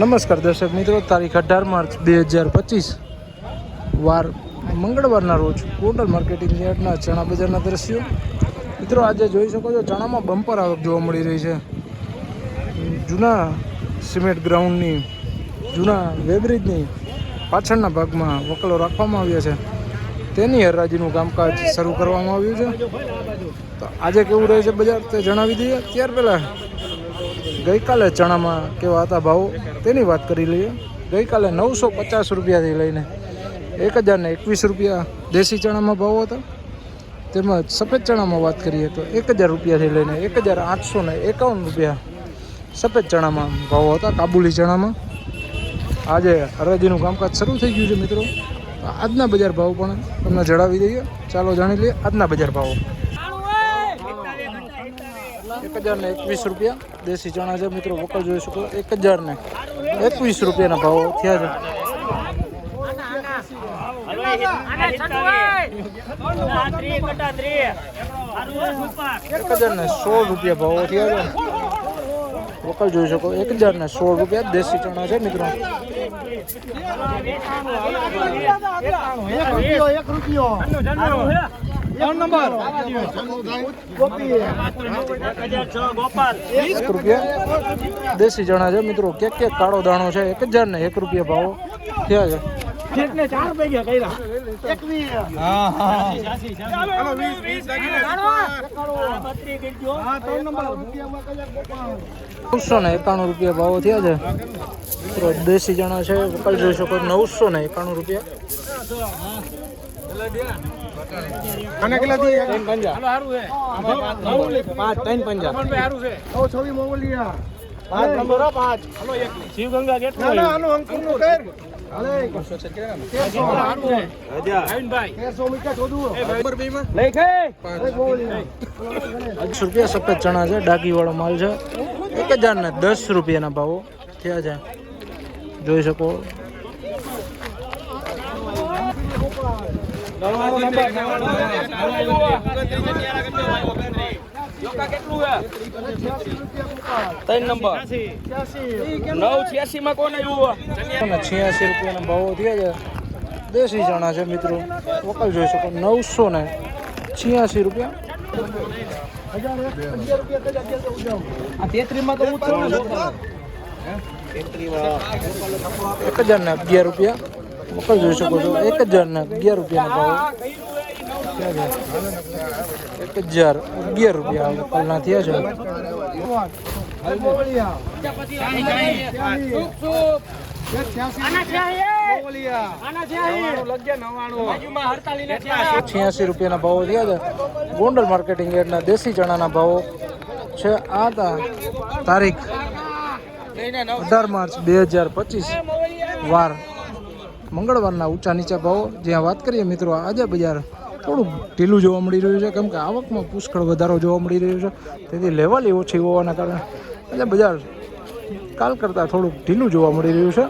નમસ્કાર દર્શક મિત્રો, તારીખ અઢાર માર્ચ બે હજાર પચીસ, વાર મંગળવારના રોજ ટોટલ માર્કેટિંગ યાર્ડના ચણા બજારના દ્રશ્યો. મિત્રો, આજે જોઈ શકો છો, ચણામાં બમ્પર આવક જોવા મળી રહી છે. જૂના સિમેન્ટ ગ્રાઉન્ડની, જૂના વેબ્રિજની પાછળના ભાગમાં વકલો રાખવામાં આવ્યા છે. તેની હરાજીનું કામકાજ શરૂ કરવામાં આવ્યું છે. તો આજે કેવું રહે છે બજાર, તે જણાવી દઈએ. ત્યાર પહેલાં ગઈકાલે ચણામાં કેવા હતા ભાવો, તેની વાત કરી લઈએ. ગઈકાલે નવસો પચાસ રૂપિયાથી લઈને એક હજારને એકવીસ રૂપિયા દેશી ચણામાં ભાવો હતા. તેમજ સફેદ ચણામાં વાત કરીએ તો એક હજાર રૂપિયાથી લઈને એક હજાર આઠસો ને એકાવન રૂપિયા સફેદ ચણામાં ભાવો હતા, કાબુલી ચણામાં. આજે હરાજીનું કામકાજ શરૂ થઈ ગયું છે, મિત્રો. આજના બજાર ભાવ પણ તમને જણાવી દઈએ. ચાલો જાણી લઈએ આજના બજાર ભાવો. એક હજાર ને એકવીસ રૂપિયા. દેશી ચણા છે, મિત્રો વકર જોઈ શકો. એક હજાર ને એકવીસ રૂપિયાના ભાવો થયા છે. એક હજાર ને સોળ રૂપિયા ભાવો થયા છે. વકલ જોઈ શકો. એક હજાર ને સોળ રૂપિયા દેશી ચણા છે, મિત્રો. એક ત્રણ નંબર. એક રૂપિયા. દેશી જણા છે મિત્રો. કેક કેક કાળો દાણો છે. એક હજાર ને એક રૂપિયા ભાવો. થયા છે. નવસો ને એકાણું રૂપિયા ભાવો થયા છે. મિત્રો દેશી જણા છે. વકલ જોઈ શકો નવસો ને એકાણું રૂપિયા. અને કેટલા દી પાંચ ત્રણ પંજા. ઓ છવી મોવલિયા. પાંચ નંબર પાંચ. શિવગંગા કેટલું ના ના આનું અંકુરનું કર હાલે. શોધું પાંચસો રૂપિયા સફેદ ચણા છે ડાકી વાળો માલ છે. એક હજાર ને દસ રૂપિયાના ભાવો થયા છે. જોઈ શકો. ત્રણ નંબર. નવ છ્યાસી માં કોણ આવ્યું અને છ્યાસી રૂપિયાના ભાવો થયા છે. દેશી ચણા છે મિત્રો. વકલ જોઈ શકો. નવસો ને છ્યાસી રૂપિયા. એક હજાર ને અગિયાર રૂપિયા. વકલ જોઈ શકો છો. એક હજાર ને અગિયાર રૂપિયાના ભાવ એક હજાર, અગિયાર રૂપિયા વકલના થયા છે. છ્યાસી રૂપિયાના ભાવો થયા છે. ગોંડલ માર્કેટિંગ યાર્ડના દેશી ચણાના ભાવો છે આ તારીખ અઢાર માર્ચ બે હજાર પચીસ. વાર મંગળવારના ઊંચા નીચા ભાવો, જ્યાં વાત કરીએ મિત્રો, આજે બજાર થોડુંક ઢીલું જોવા મળી રહ્યું છે, કેમ કે આવકમાં પુષ્કળ વધારો જોવા મળી રહ્યો છે. તેથી લેવાલી ઓછી હોવાના કારણે આજે બજાર કાલ કરતાં થોડુંક ઢીલું જોવા મળી રહ્યું છે.